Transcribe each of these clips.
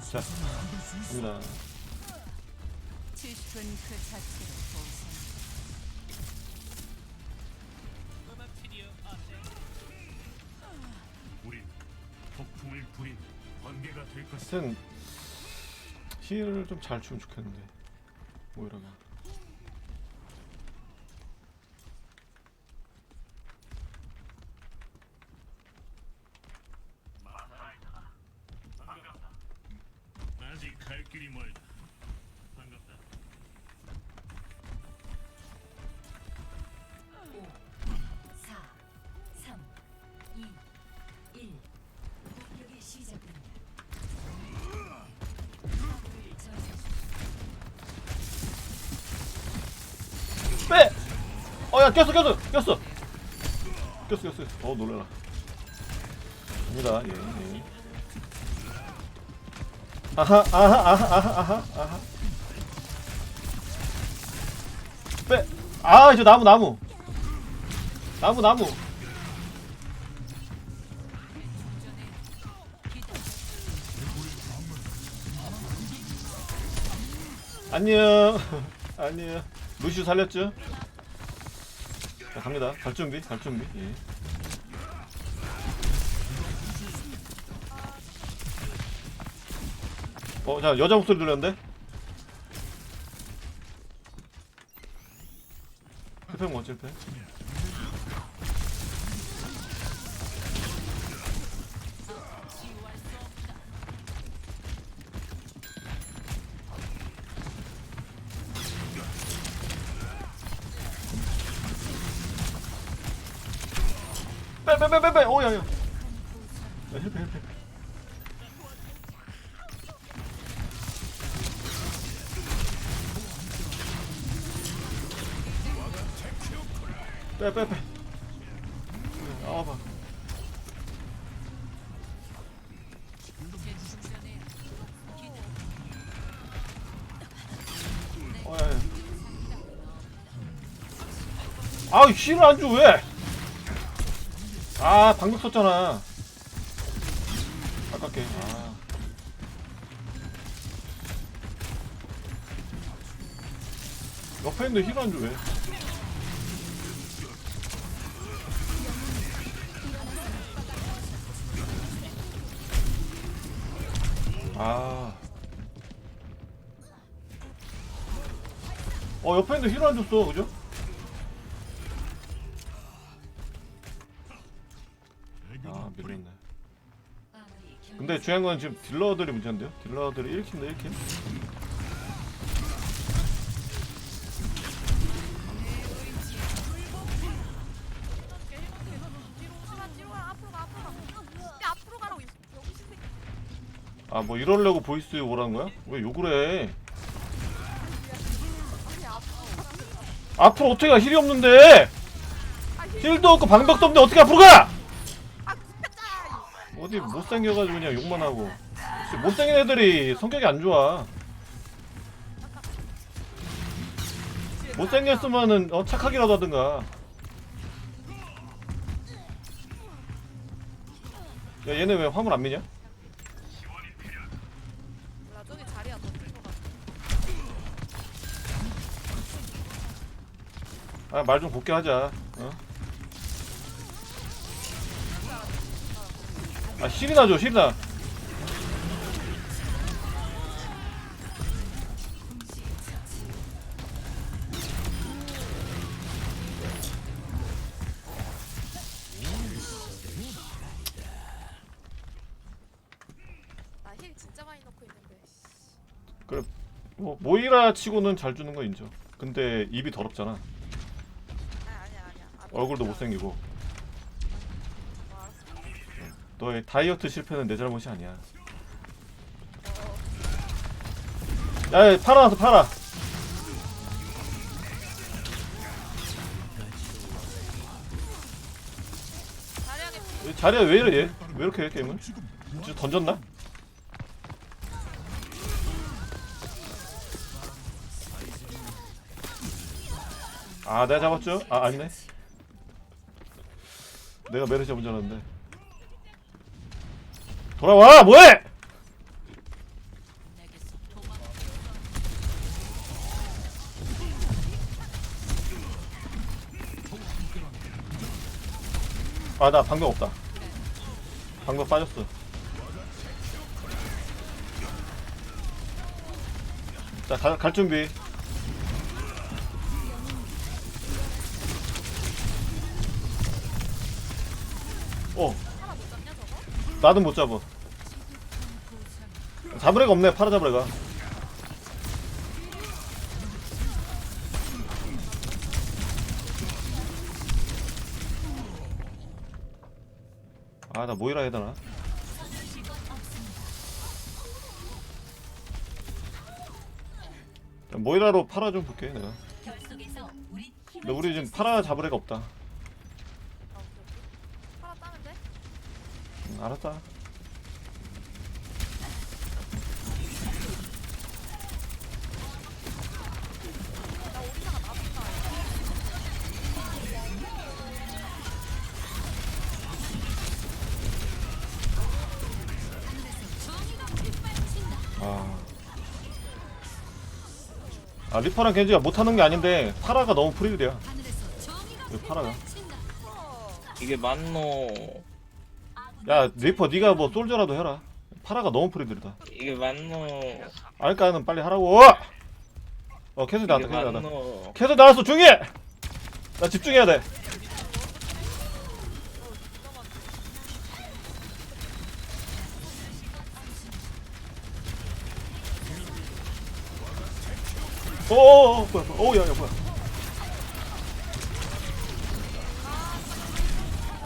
자, 갑니다. 그 자체로 보상. 우린 폭풍을 부린 번개가 될 것이다. 하여튼 힐을 좀잘 주면 좋겠는데 모이라가 빼! 어야 꼈어 꼈어 꼈어. 꼈어 꼈어 어. 놀래라. 갑니다. 예, 예. 아하 아하 아하 아하 아하 아하. 빼아 이제 나무 나무. 나무 나무. 안녕. 안녕 루시우 살렸죠? 자 갑니다 갈 준비 갈 준비 예. 어 자 여자 목소리 들렸는데? 힐팩 뭐빼 빼빼빼빼 오야야. 야 힐팩 힐팩 빼빼빼. 나와봐. 어야야. 아우 힐을 안줘 왜? 아 방금 썼잖아 아깝게 아. 옆에 있는데 힐 안줘 왜? 아. 어 옆에 있는데 힐 안 줬어 그죠? 근데 중요한 건 지금 딜러들이 문제인데요? 딜러들이 1킬인데 1킬? 아 뭐 이러려고 보이스 오라는 거야? 왜 욕을 해? 앞으로 어떻게 가 힐이 없는데 힐도 없고 방벽도 없는데 어떻게 앞으로 가? 어디 못생겨가지고 그냥 욕만 하고 혹시 못생긴 애들이 성격이 안 좋아 못생겼으면은 어, 착하기라도 하든가 야 얘네 왜 화물 안 미냐? 몰라 저기 자리야 던진 거 같아. 아 말 좀 곱게 하자 어? 아 힐이나 줘 힐이나 나힐 진짜 많이 넣고 있는데. 씨. 그래 뭐 모이라 치고는 잘 주는 거 인정 근데 입이 더럽잖아 아니 아니야 아니야. 안 얼굴도. 못생기고. 너의 다이어트 실패는 내 잘못이 아니야 야, 야 팔아 자리야 왜 이래 얘? 왜 이렇게 해 게임은? 진짜 던졌나? 아 내가 잡았죠? 아 아니네 내가 메르시 잡은 줄 알았는데 돌아와 뭐해? 아 나 방금 없다. 방금 빠졌어. 자 갈 준비. 어. 나도 못 잡아. 잡을 애가 없네 파라 잡을 애가. 아 나 모이라 해야 되나? 자, 모이라로 파라 좀 볼게 내가. 근데 우리 지금 파라 잡을 애가 없다. 아? 응, 알았다 아 리퍼랑 겐지가 못하는 게 아닌데 파라가 너무 프리들이야. 이 파라가? 이게 맞노. 야 리퍼 네가 뭐 솔저라도 해라. 파라가 너무 프리들이다. 이게 맞노. 알까는 빨리 하라고. 어 캐슬 나왔다 캐슬 나왔다 캐슬 나왔어 조용히 해나 집중해야 돼 오오오 뭐야 뭐야. 오 야 야 뭐야.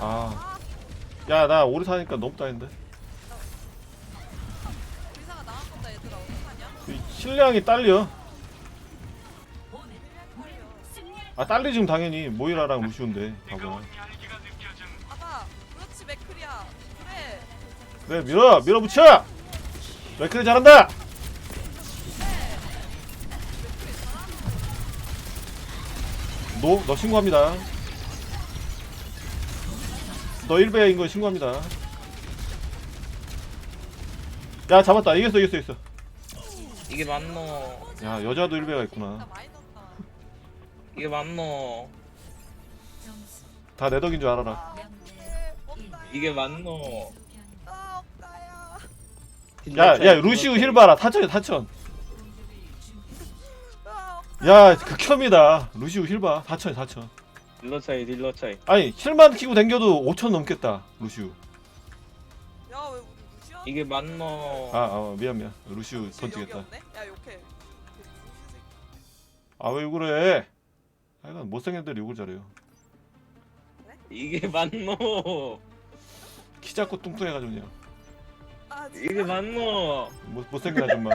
아 야 나 오래 사니까 너무 따인데. 오리사가 나온 건다 얘들아 어떡하냐? 이 실량이 딸려. 아 딸리 지금 당연히 모이라랑 루시온데 바보야 아봐 그렇지 맥크리야 그래 그래 밀어 밀어붙여! 맥크리 잘한다 노 너 신고합니다. 너 1배인 거 신고합니다. 야 잡았다. 이겼어 이겼어 이겼어. 이게 맞노. 야 여자도 1배가 나 있구나. 이게 맞노. 다 내 덕인 줄 알아라. 이게 맞노. 아 없다야 야야 루시우 힐 봐라. 타천이 타천 아 야 극혐이다. 루시우 힐봐. 4천이 4천. 딜러 차이 딜러 차이. 아니 힐만 키고 댕겨도 5천 넘겠다 루시우. 야왜 우리 루시안? 이게 맞노. 아, 아 미안 미안. 루시우 던지겠다. 없네? 야 욕해. 그 루시 새끼. 아왜 그래 하여간 못생긴 애들 욕을 잘해요. 이게 맞노. 키 작고 뚱뚱해가지고 그냥. 아 진짜? 이게 못, 못생긴 아줌마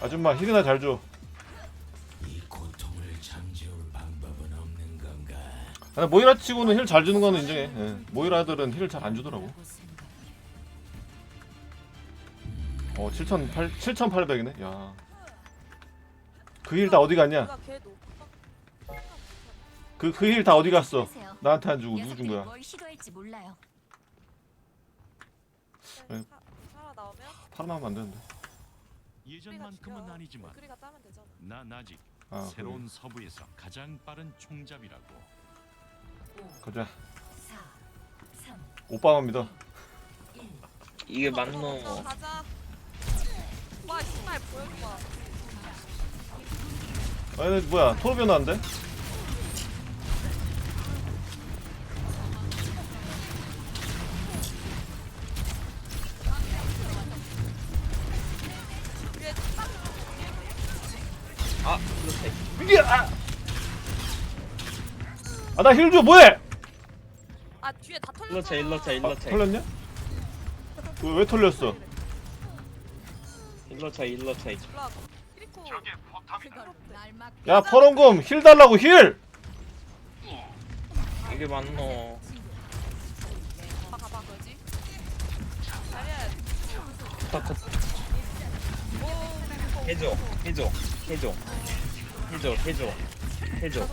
아줌마 힐이나 잘 줘 이 고통을 잠재울 방법은 없는 건가? 근데 모이라 치고는 힐 잘 주는 거는 인정해 예. 모이라들은 힐 잘 안 주더라고 어 7,800, 7,800이네 야 그 힐 다 어디 갔냐. 그 그 힐 다 어디 갔어. 나한테 안 주고 누구 준 거야 뭘 시도할지 몰라요. 네. 사- 살아 나오면 팔아나면 안 되는데 예전만큼은 아니지만 맥크리가 따면 되잖아. 난 아직 아 새로운 서부에서 가장 빠른 총잡이라고. 가자 4, 3, 오빠만 믿어 1. 이게 어, 맞노 가자. 와 정말 보여줘 봐. 아니 뭐야 토르비온 나는데 아 나 힐 줘. 뭐해? 아 뒤에 다 털렸어. 딜러 차이 아, 딜러 차이 털렸냐? 왜, 왜 털렸어? 올라와. 키리코. 야 퍼런곰 힐 달라고 힐! 이게 맞노. 그지. 컷컷 오. 해줘 해줘 해줘. 해줘 해줘 해줘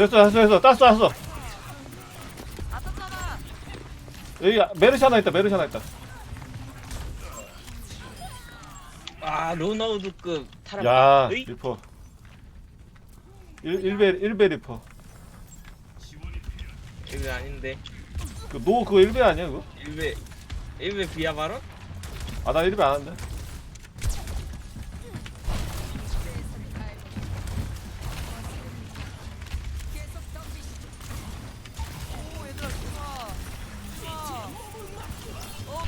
됐어 됐어 됐어 땄어 땄어 아 떴잖아. 여기 메르시 하나 있다 메르시 하나 있다 아 로나우드급 타락 야 으이. 리퍼 1, 1배 1배 리퍼 이거 아닌데 그노 그거 1배 아니야 그거? 1배 1배 비하 발언? 아나 1배 안 한다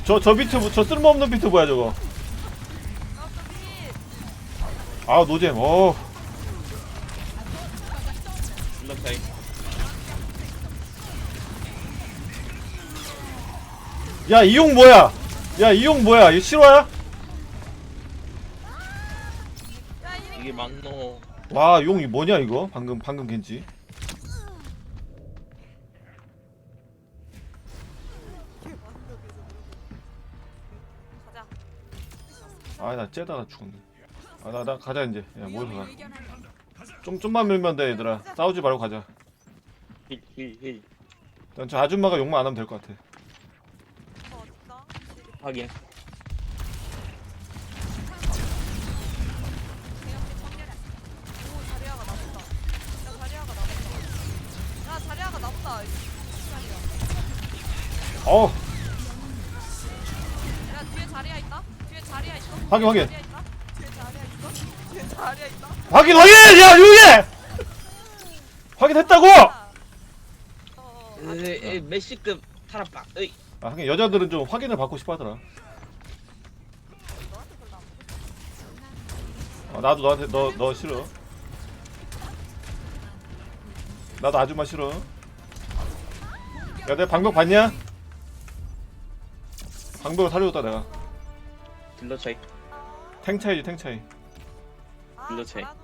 저 저 비트 뭐- 저 쓸모없는 비트 뭐야 저거. 아 노잼 어야 이용 뭐야? 야 이용 뭐야? 이 실화야? 이게 맞노. 와 용이 뭐냐 이거? 방금 방금 겐지 아나 째다가 죽었네. 아나 나 가자 이제. 야 모여서 가좀 좀만 밀면 돼 얘들아. 싸우지 말고 가자. 난 저 아줌마가 욕만 안 하면 될 것 같아. 어. 확인. 오 확인, 확인. 있다. 뒤에 있어. 뒤에. 확인 확인 야 용이 확인했다고 어, 어. 아, 에, 에, 메시급 으이 아 하긴 여자들은 좀 확인을 받고 싶어 하더라 너한테 별로 안 보고 아, 나도 너한테 너 너 싫어 나도 아줌마 싫어 야 내가 방벽 봤냐? 방벽을 살려줬다 내가 딜러 차이 탱 차이지 탱 차이 아. 잘하노.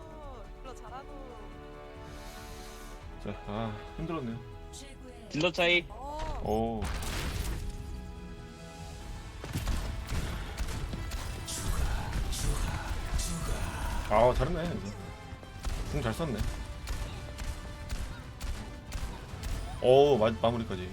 딜러 잘하노. 자아 힘들었네요 딜러 차이 어. 오 아 잘했네 이거 궁잘 썼네 오 마, 마무리까지